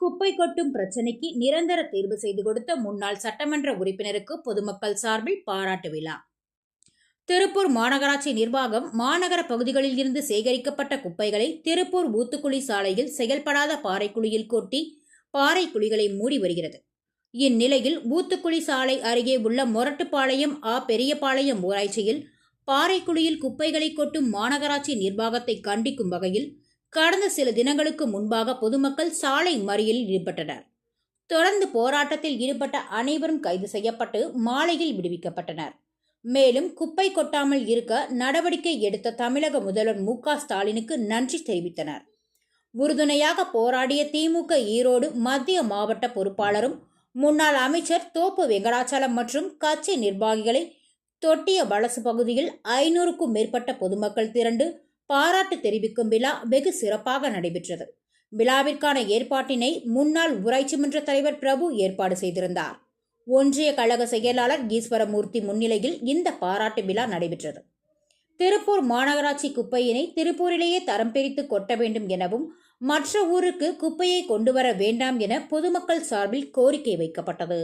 குப்பை கொட்டும் பிரச்சினைக்கு நிரந்தர தீர்வு செய்து கொடுத்த முன்னாள் சட்டமன்ற உறுப்பினருக்கு பொதுமக்கள் சார்பில் பாராட்டு விழா. திருப்பூர் மாநகராட்சி நிர்வாகம் மாநகர பகுதிகளில் இருந்து சேகரிக்கப்பட்ட குப்பைகளை திருப்பூர் ஊத்துக்குழி சாலையில் செயல்படாத பாறைக்குழியில் கொட்டி பாறைக்குழிகளை மூடி வருகிறது. இந்நிலையில் ஊத்துக்குழி சாலை அருகே உள்ள மொரட்டுப்பாளையம் ஆ பெரியபாளையம் ஊராட்சியில் பாறைக்குழியில் குப்பைகளை கொட்டும் மாநகராட்சி நிர்வாகத்தை கண்டிக்கும் வகையில் கடந்த சில தினங்களுக்கு முன்பாக பொதுமக்கள் சாலை மறியலில் ஈடுபட்டனர். தொடர்ந்து போராட்டத்தில் ஈடுபட்ட அனைவரும் கைது செய்யப்பட்டு மாலையில் விடுவிக்கப்பட்டனர். மேலும் குப்பை கொட்டாமல் இருக்க நடவடிக்கை எடுத்த தமிழக முதல்வர் மு ஸ்டாலினுக்கு நன்றி தெரிவித்தனர். உறுதுணையாக போராடிய திமுக ஈரோடு மத்திய மாவட்ட பொறுப்பாளரும் முன்னாள் அமைச்சர் தோப்பு வெங்கடாச்சலம் மற்றும் கட்சி நிர்வாகிகளை தொட்டிய வலசு பகுதியில் ஐநூறுக்கும் மேற்பட்ட பொதுமக்கள் திரண்டு பாராட்டு தெரிவிக்கும் விழா வெகு சிறப்பாக நடைபெற்றது. விழாவிற்கான ஏற்பாட்டினை முன்னாள் ஊராட்சி மன்ற தலைவர் பிரபு ஏற்பாடு செய்திருந்தார். ஒன்றிய கழக செயலாளர் ஈஸ்வரமூர்த்தி முன்னிலையில் இந்த பாராட்டு விழா நடைபெற்றது. திருப்பூர் மாநகராட்சி குப்பையினை திருப்பூரிலேயே தரம் பிரித்து கொட்ட வேண்டும் எனவும் மற்ற ஊருக்கு குப்பையை கொண்டு வர வேண்டாம் என பொதுமக்கள் சார்பில் கோரிக்கை வைக்கப்பட்டது.